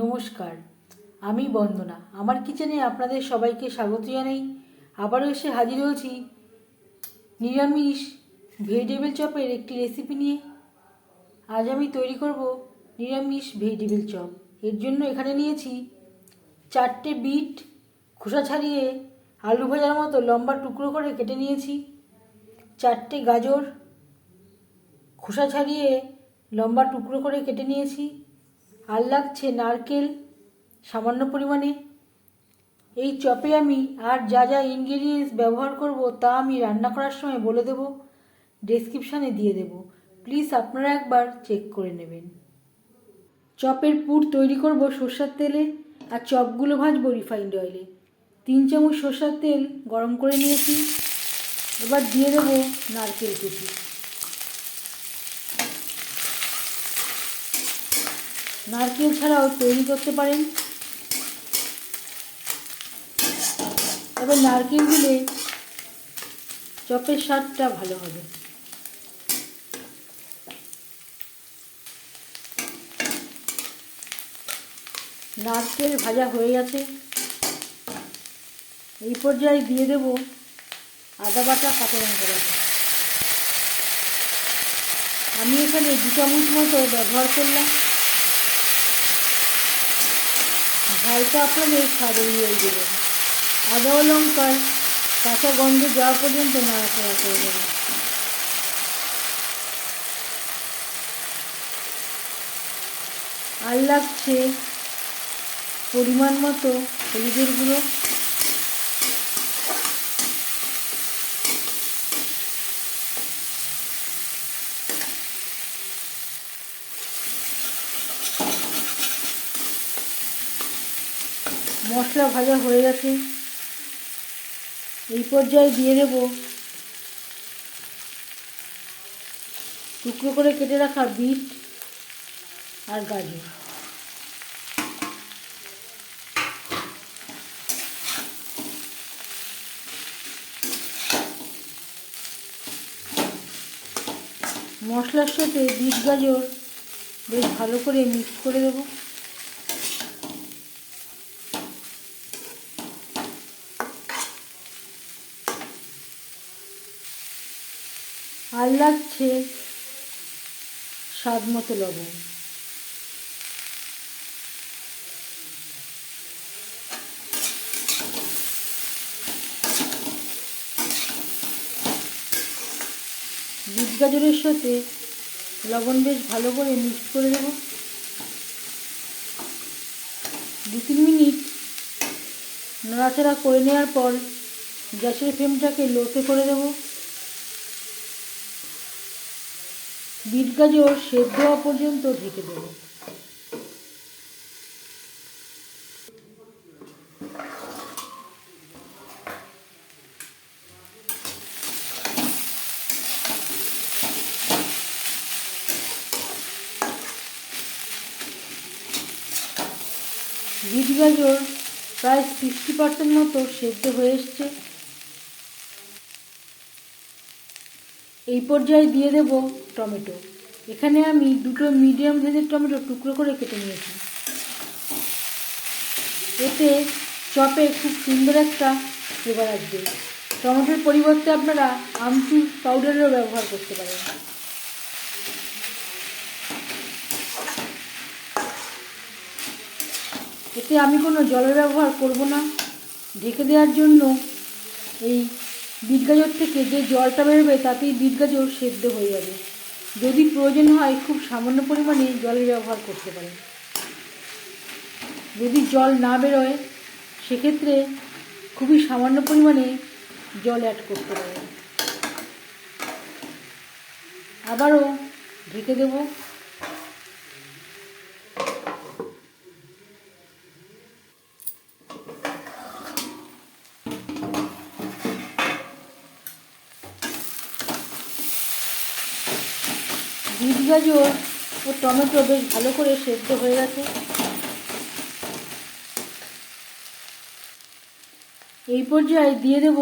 নমস্কার, আমি বন্দনা। আমার কিচেনে আপনাদের সবাইকে স্বাগত জানাই। আবারও এসে হাজির হয়েছি নিরামিষ ভেজিটেবিল চপের একটি রেসিপি নিয়ে। আজ আমি তৈরি করব নিরামিষ ভেজিটেবিল চপ। এর জন্য এখানে নিয়েছি চারটে বিট খোসা ছাড়িয়ে আলু ভাজার মতো লম্বা টুকরো করে কেটে নিয়েছি। চারটে গাজর খোসা ছাড়িয়ে লম্বা টুকরো করে কেটে নিয়েছি। আর লাগছে নারকেল সামান্য পরিমাণে। এই চপে আমি আর যা যা ইনগ্রিডিয়েন্টস ব্যবহার করব তা আমি রান্না করার সময় বলে দেব ডেসক্রিপশানে দিয়ে দেব। প্লিজ আপনারা একবার চেক করে নেবেন। চপের পুর তৈরি করব সর্ষের তেলে আর চপগুলো ভাজবো রিফাইন্ড অয়েলে তিন চামচ সর্ষের তেল গরম করে নিয়েছি। এবার দিয়ে দেবো নারকেল কুচি। নারকেল ছাড়াও তৈরি করতে পারেন। তবে নারকেল দিলে চপের স্বাদটা ভালো হবে। নারকেল ভাজা হয়ে গেছে। এই পর্যায়ে দিয়ে দেব আদা বাটা, কাঁচা লঙ্কা বাটা। আমি এখানে দু চামচ মতো ব্যবহার করলাম। ঝালটা আপনাদের স্বাদ অনুযায়ী দেবেন আদা ও লঙ্কার কাঁচা গন্ধ যাওয়া পর্যন্ত নাড়াচাড়া করে দেবেন আর লাগছে পরিমাণ মতো হলুদের গুঁড়ো। মশলা ভাজা হয়ে গেছে। এই পর্যায়ে দিয়ে দেব টুকরো করে কেটে রাখা বিট আর গাজর। মশলার সাথে বিট গাজর বেশ ভালো করে মিক্স করে দেবো। আর লাগছে স্বাদ মতো লবণ। বিট গাজরের সাথে লবণ বেশ ভালো করে মিক্স করে দেবো দু তিন মিনিট নাড়াচাড়া করে নেওয়ার পর গ্যাসের ফ্লেমটাকে লোতে করে দেবো। বিট গাজর সেদ্ধ হওয়া পর্যন্ত ঢেকে দেব। বিট গাজর প্রায় সিক্সটি পার্সেন্ট মতো সেদ্ধ হয়ে এসছে। এই পর্যায়ে দিয়ে দেব টমেটো। এখানে আমি দুটো মিডিয়াম সাইজের টমেটো টুকরো করে কেটে নিয়েছি। এতে চপে খুব সুন্দর একটা ফ্লেভার আসবে। টমেটোর পরিবর্তে আপনারা আমচুর পাউডারেরও ব্যবহার করতে পারেন। এতে আমি কোনো জলের ব্যবহার করব না। ঢেকে দেওয়ার জন্য এই বিট গাজর থেকে যে জলটা বেরোবে তাতেই বিট গাজর সেদ্ধ হয়ে যাবে। যদি প্রয়োজন হয় খুব সামান্য পরিমাণে জলের ব্যবহার করতে পারেন। যদি জল না বেরোয়, সেক্ষেত্রে খুবই সামান্য পরিমাণে জল অ্যাড করতে পারেন। আবারও ঢেকে দেবো। গাজর ও টমেটো বেশ ভালো করে সেদ্ধ হয়ে গেছে। এই পর্যায়ে দিয়ে দেব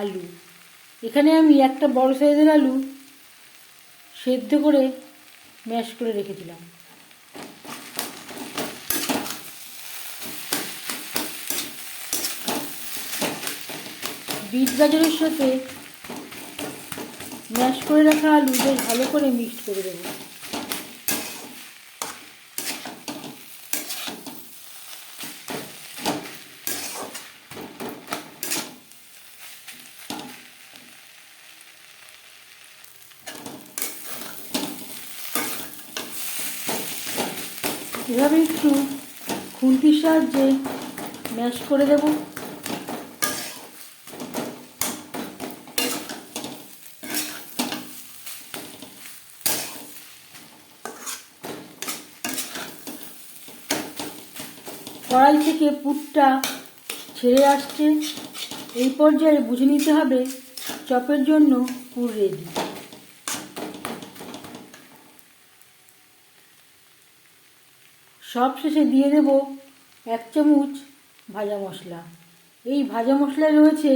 আলু। এখানে আমি একটা বড় সাইজের আলু সেদ্ধ করে ম্যাশ করে রেখেছিলাম বিট গাজরের সাথে ম্যাশ করে রাখা আলু বেশ ভালো করে মিক্সড করে দেবো। এভাবে একটু খুন্তির সাহায্যে ম্যাশ করে দেব। কড়াই থেকে পুরটা ছেড়ে আসছে। এই পর্যায়ে বুঝে নিতে হবে চপের জন্য পুর রেডি সব শেষে দিয়ে দেব এক চামচ ভাজা মশলা। এই ভাজা মশলায় রয়েছে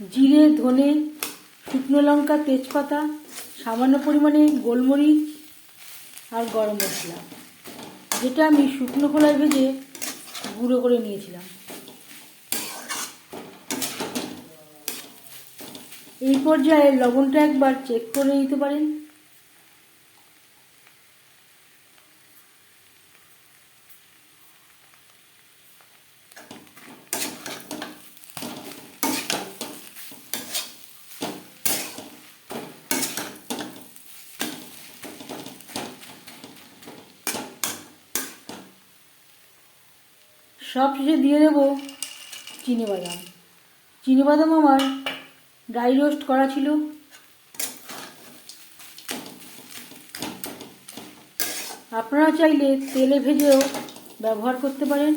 জিরে, ধনে, শুকনো লঙ্কা, তেজপাতা, সামান্য পরিমাণে গোলমরিচ আর গরম মশলা। যেটা আমি শুকনো খোলায় ভেজে গুঁড়ো করে নিয়েছিলাম। এই পর্যায়ে লবণটা একবার চেক করে নিতে পারেন। সব শেষে দিয়ে দেবো চিনেবাদাম চিনেবাদাম আমার ড্রাই রোস্ট করা ছিল। আপনারা চাইলে তেলে ভেজেও ব্যবহার করতে পারেন।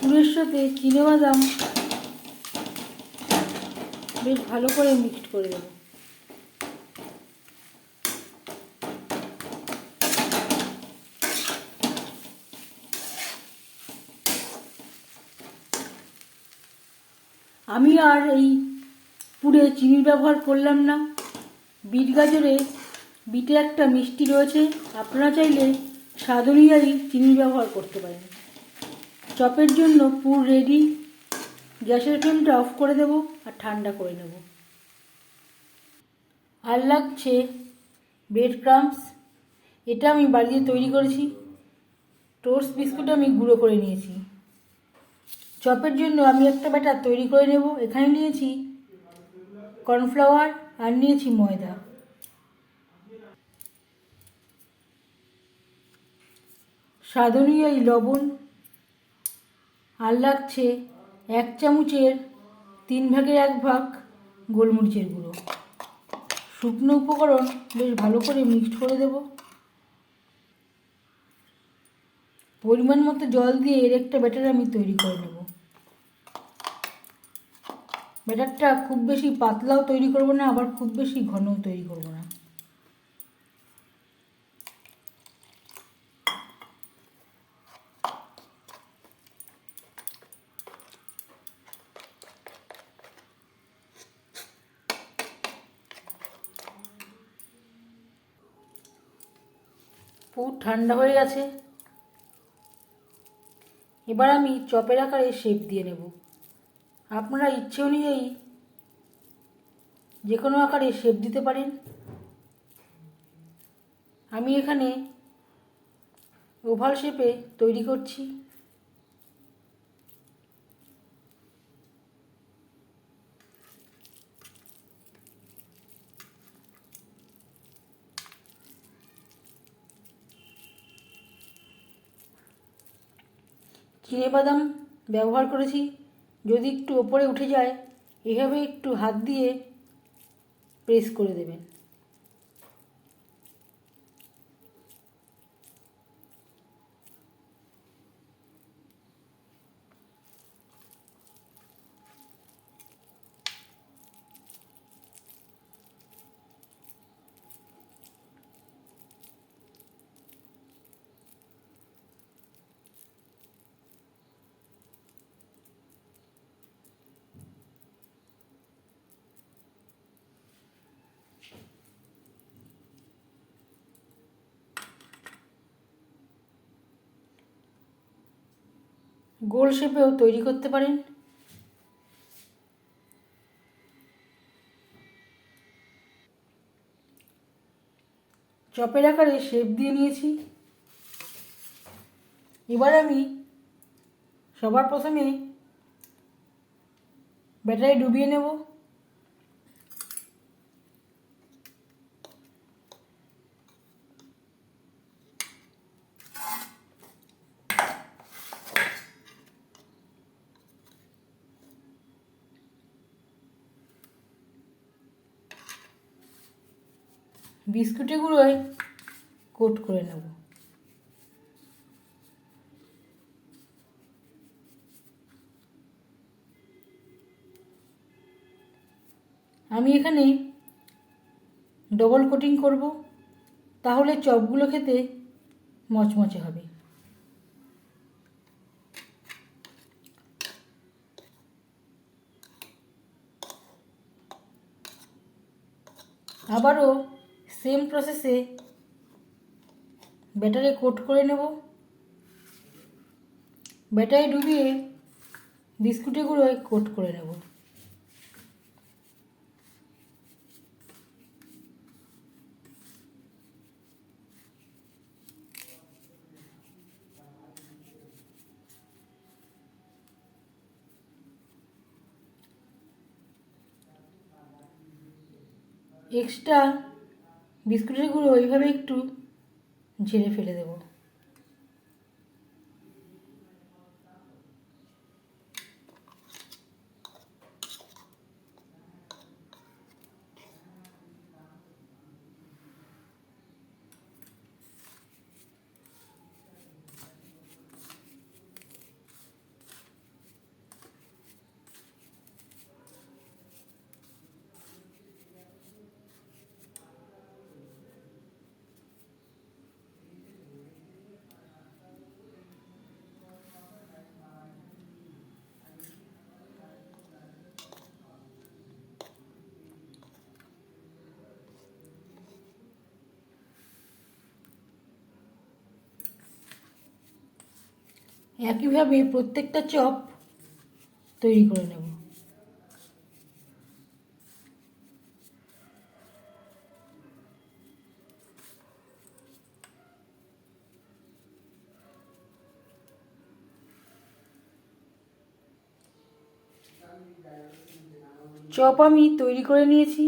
পুরের সাথে চিনেবাদাম বেশ ভালো করে মিক্সড করে দেবো। আমি আর এই পুরে চিনির ব্যবহার করলাম না। বিট গাজরে বিটে একটা মিষ্টি রয়েছে, আপনারা চাইলে স্বাদ অনুযায়ী চিনির ব্যবহার করতে পারেন। চপের জন্য পুর রেডি, গ্যাসের ফ্লেমটা অফ করে দেব আর ঠান্ডা করে নেব। আর লাগছে ব্রেড ক্রামস, এটা আমি বাড়িতে তৈরি করেছি। টোস্ট বিস্কুট আমি গুঁড়ো করে নিয়েছি। চপের জন্য আমি একটা ব্যাটার তৈরি করে নেব। এখানে নিয়েছি কর্নফ্লাওয়ার আর নিয়েছি ময়দা। সাধনীয় এই লবণ আর লাগছে এক চামচের তিন ভাগের এক ভাগ গোলমরিচের গুঁড়ো। শুকনো উপকরণ বেশ ভালো করে মিক্সড করে দেব। পরিমাণ মতো জল দিয়ে এর একটা ব্যাটার আমি তৈরি করে নেব। ব্যাটারটা খুব বেশি পাতলাও তৈরি করব না, আবার খুব বেশি ঘনও তৈরি করব না। পুর ঠান্ডা হয়ে গেছে। এবার আমি চপের আকারে শেপ দিয়ে নেব। আপনারা ইচ্ছে অনুযায়ী যে কোনো আকারে শেপ দিতে পারেন। আমি এখানে ওভাল শেপে তৈরি করছি। চিনে বাদাম ব্যবহার করেছি। যদি একটু ওপরে উঠে যায় এভাবে একটু হাত দিয়ে প্রেস করে দেবেন। গোল শেপেও তৈরি করতে পারেন। চপের আকারে শেপ দিয়ে নিয়েছি। এবার আমি সবার প্রথমে ব্যাটারি ডুবিয়ে নেব। বিস্কুটগুলোয় কোট করে নেব। আমি এখানে ডবল কোটিং করব, তাহলে চপগুলো খেতে মচমচে হবে। আবারও সেম প্রসেসে ব্যাটারে কোট করে নেব। ব্যাটারে ডুবিয়ে বিস্কুটগুলোয় কোট করে নেব। এক্সট্রা বিস্কুটের গুঁড়ো ওইভাবে একটু ঝেড়ে ফেলে দেব। একইভাবে প্রত্যেকটা চপ তৈরি করে নেব। চপ আমি তৈরি করে নিয়েছি।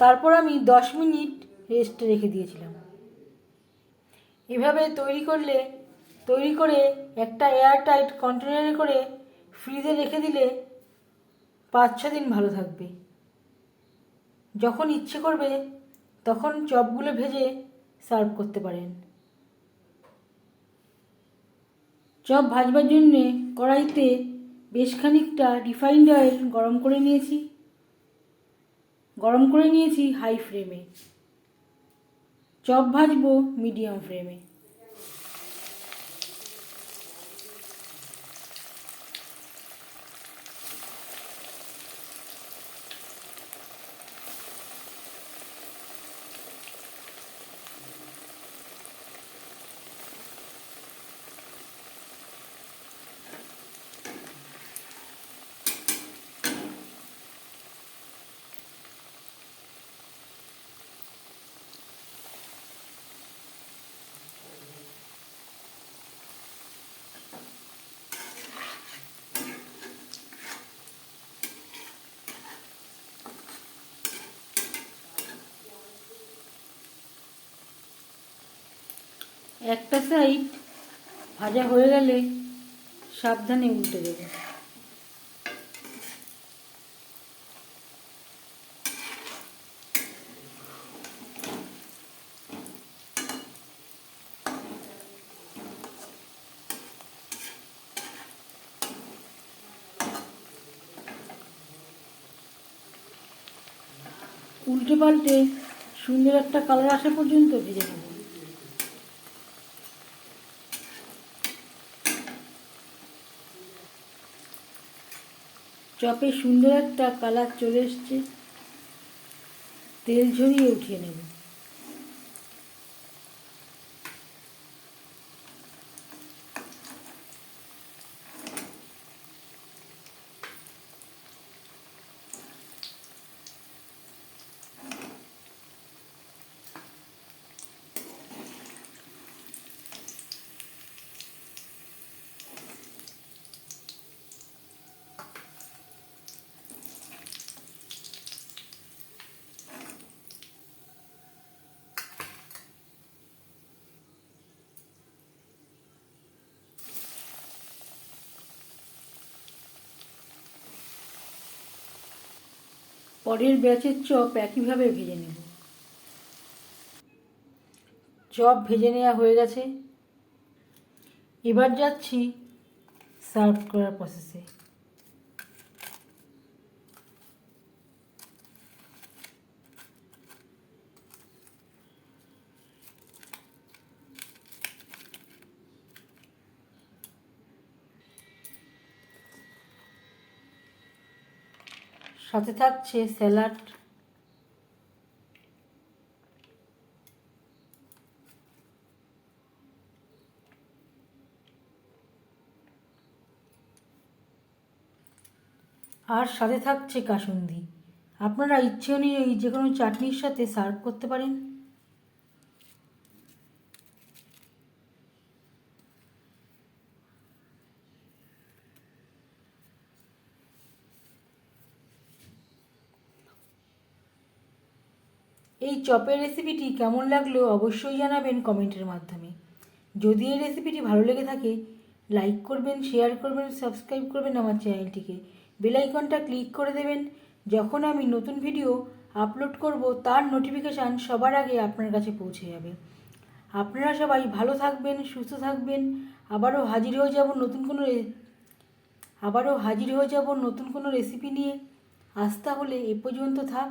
তারপর আমি দশ মিনিট রেস্টে রেখে দিয়েছিলাম। এভাবে তৈরি করলে তৈরি করে একটা এয়ার টাইট কন্টেনারে করে ফ্রিজে রেখে দিলে পাঁচ ছ দিন ভালো থাকবে। যখন ইচ্ছে করবে, তখন চপগুলো ভেজে সার্ভ করতে পারেন। চপ ভাজবার জন্যে কড়াইতে বেশ খানিকটা রিফাইন্ড অয়েল গরম করে নিয়েছি। গরম করে নিয়েছি হাই ফ্লেমে চপ ভাজবো মিডিয়াম ফ্লেমে একটা সাইড ভাজা হয়ে গেলে সাবধানে উল্টে দেবো। উল্টে পাল্টে সুন্দর একটা কালার আসা পর্যন্ত ভেজে নেব। চপে সুন্দর একটা কালার চলে এসছে। তেল ঝরিয়ে উঠিয়ে নেব। পরের ব্যাচের চপ একইভাবে ভেজে নেব। চপ ভেজে নেওয়া হয়ে গেছে। এবার যাচ্ছি সার্ভ করার প্রসেসে সাথে থাকছে স্যালাড। আর সাথে থাকছে কাসুন্দি। আপনারা ইচ্ছে অনুযায়ী যে কোনো চাটনির সাথে সার্ভ করতে পারেন। এই চপের রেসিপিটি কেমন লাগল অবশ্যই জানাবেন কমেন্টের মাধ্যমে। যদি এই রেসিপিটি ভালো লেগে থাকে লাইক করবেন শেয়ার করবেন সাবস্ক্রাইব করবেন আমার চ্যানেলটিকে বেলাইকনটা ক্লিক করে দেবেন। যখন আমি নতুন ভিডিও আপলোড করব, তার নোটিফিকেশান সবার আগে আপনার কাছে পৌঁছে যাবে। আপনারা সবাই ভালো থাকবেন, সুস্থ থাকবেন। আবারও হাজির হয়ে যাব নতুন কোনো আবারও হাজির হয়ে যাব নতুন কোনো রেসিপি নিয়ে। আজ তাহলে এ পর্যন্ত থাক।